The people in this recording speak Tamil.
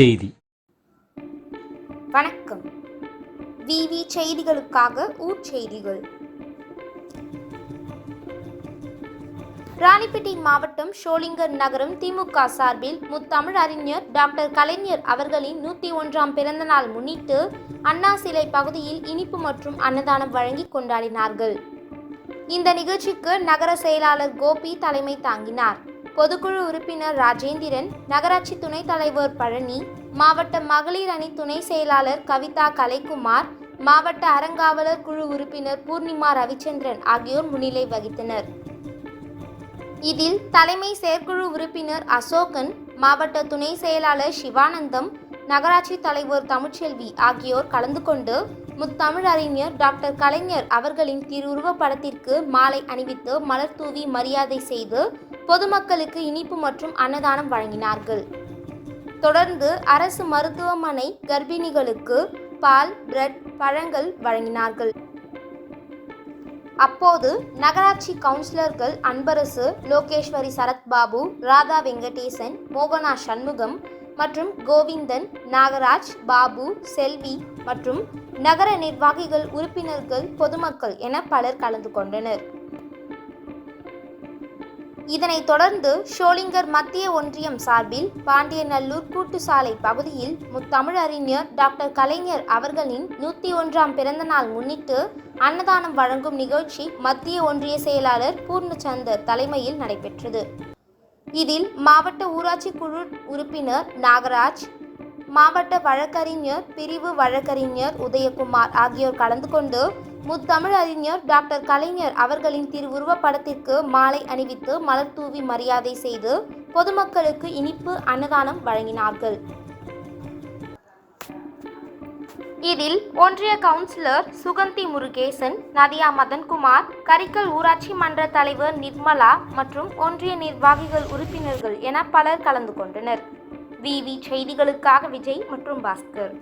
செய்தி. வணக்கம். விவி செய்திகளுக்காக ஊர்ச்செய்திகள் ராணிப்பேட்டை மாவட்டம் ஷோலிங்கர் நகரம் திமுக சார்பில் முத்தமிழ் அறிஞர் டாக்டர் கலைஞர் அவர்களின் நூற்றி ஒன்றாம் பிறந்தநாள் முன்னிட்டு அண்ணா சிலை பகுதியில் இனிப்பு மற்றும் அன்னதானம் வழங்கி கொண்டாடினார்கள். இந்த நிகழ்ச்சிக்கு நகர செயலாளர் கோபி தலைமை தாங்கினார். பொதுக்குழு உறுப்பினர் ராஜேந்திரன் நகராட்சி துணைத் தலைவர் பழனி மாவட்ட மகளிர் அணி துணை செயலாளர் கவிதா கலைக்குமார் மாவட்ட அறங்காவலர் குழு உறுப்பினர் பூர்ணிமா ரவிச்சந்திரன் ஆகியோர் முன்னிலை வகித்தனர். இதில் தலைமை செயற்குழு உறுப்பினர் அசோகன் மாவட்ட துணை செயலாளர் சிவானந்தம் நகராட்சி தலைவர் தமிழ்ச்செல்வி ஆகியோர் கலந்து கொண்டு முத்தமிழ் அறிஞர் டாக்டர் கலைஞர் அவர்களின் திருவுருவப் படத்திற்கு மாலை அணிவித்து மலர் தூவி மரியாதை செய்து பொதுமக்களுக்கு இனிப்பு மற்றும் அன்னதானம் வழங்கினார்கள். தொடர்ந்து அரசு மருத்துவமனை கர்ப்பிணிகளுக்கு பால் பிரெட் பழங்கள் வழங்கினார்கள். அப்போது நகராட்சி கவுன்சிலர்கள் அன்பரசு லோகேஸ்வரி சரத்பாபு ராதா வெங்கடேசன் மோகனா சண்முகம் மற்றும் கோவிந்தன் நாகராஜ் பாபு செல்வி மற்றும் நகர நிர்வாகிகள் உறுப்பினர்கள் பொதுமக்கள் என பலர் கலந்து கொண்டனர். இதனைத் தொடர்ந்து ஷோலிங்கர் மத்திய ஒன்றியம் சார்பில் பாண்டியநல்லூர் கூட்டுசாலை பகுதியில் முத்தமிழறிஞர் டாக்டர் கலைஞர் அவர்களின் நூற்றி ஒன்றாம் பிறந்தநாள் முன்னிட்டு அன்னதானம் வழங்கும் நிகழ்ச்சி மத்திய ஒன்றிய செயலாளர் பூர்ணச்சந்தர் தலைமையில் நடைபெற்றது. இதில் மாவட்ட ஊராட்சி குழு உறுப்பினர் நாகராஜ் மாவட்ட வழக்கறிஞர் பிரிவு வழக்கறிஞர் உதயகுமார் ஆகியோர் கலந்து கொண்டு முத்தமிழ் அறிஞர் டாக்டர் கலைஞர் அவர்களின் திருவுருவ படத்திற்கு மாலை அணிவித்து மலர் தூவி மரியாதை செய்து பொதுமக்களுக்கு இனிப்பு அன்னதானம் வழங்கினார்கள். இதில் ஒன்றிய கவுன்சிலர் சுகந்தி முருகேசன் நதியா மதன்குமார் கரிக்கல் ஊராட்சி மன்ற தலைவர் நிர்மலா மற்றும் ஒன்றிய நிர்வாகிகள் உறுப்பினர்கள் என பலர் கலந்து கொண்டனர். விவி செய்திகளுக்காக விஜய் மற்றும் பாஸ்கர்.